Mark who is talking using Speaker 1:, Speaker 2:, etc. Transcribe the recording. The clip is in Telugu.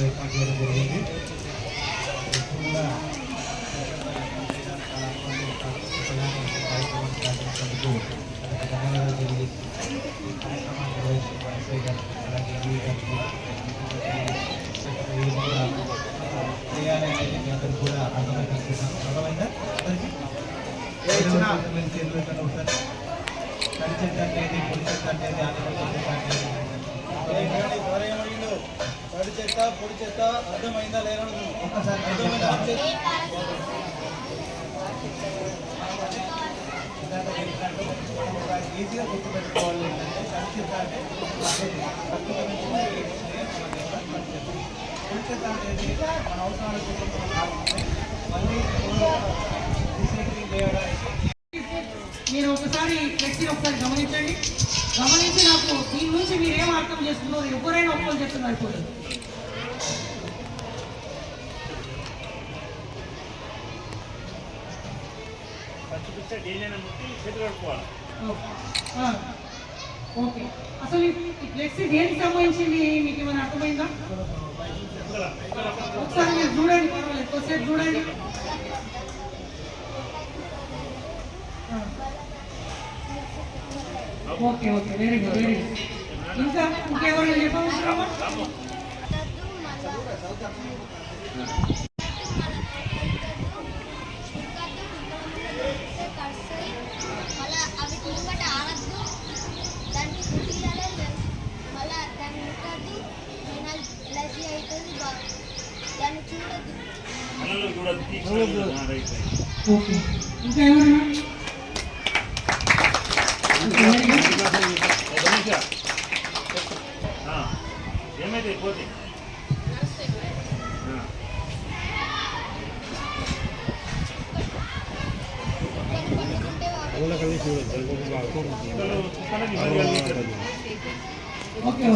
Speaker 1: కూడా ఏర్పాటు చేయడం జరిగింది. ధన్యవాదాలు తెలియజేస్తూ ఈ కార్యక్రమాన్ని నిర్వహిస్తున్న అలాగే గారికి కూడా అర్థమైందా అందరికీ చేతులు అంటే ఏది, అంటే చెత్త
Speaker 2: పొడి చెత్త అర్థమైందా లేదా అర్థమైందా
Speaker 1: ఈజీగా గుర్తుపెట్టుకోవాలి ఏంటంటే చెత్త అంటే. పొడి చెత్త అంటే ఏది? మన అవసరాల మళ్ళీ రీసైక్లింగ్ చేయడానికి
Speaker 3: మీరు ఒకసారి ఫ్లెక్సీ ఒకసారి గమనించండి గమనించి నాకు దీని నుంచి మీరు ఏం అర్థం చేస్తున్నారో ఎవరైనా ఒక్కరు చెప్తున్నారు అయిపోతుంది
Speaker 4: చూపిస్తే డీజైన్ ముట్టి చేతులు కట్టుకోవాలి
Speaker 3: ఆ, ఓకే. అసలు ఈ ఫ్లెక్సీ దేనికి సంబంధించింది? మీకు ఏమైనా అర్థమైందా? ఒకసారి మీరు చూడండి పర్వాలేదు. కొద్దిసేపు చూడండి. Okay okay. Very good very good ఇంకా ఇంకెవరైనా చెప్పమంటారా
Speaker 5: ముంగట ఆగద్దు. దానికి కుట్టియాలి మళ్ళా దాన్ని ముట్టద్దు ఫైనల్ ఎలర్జీ అవుతుంది దాన్ని చూడద్దు.
Speaker 3: ఇంకా
Speaker 4: ఏమైతే పోతే.
Speaker 3: ಓಕೆ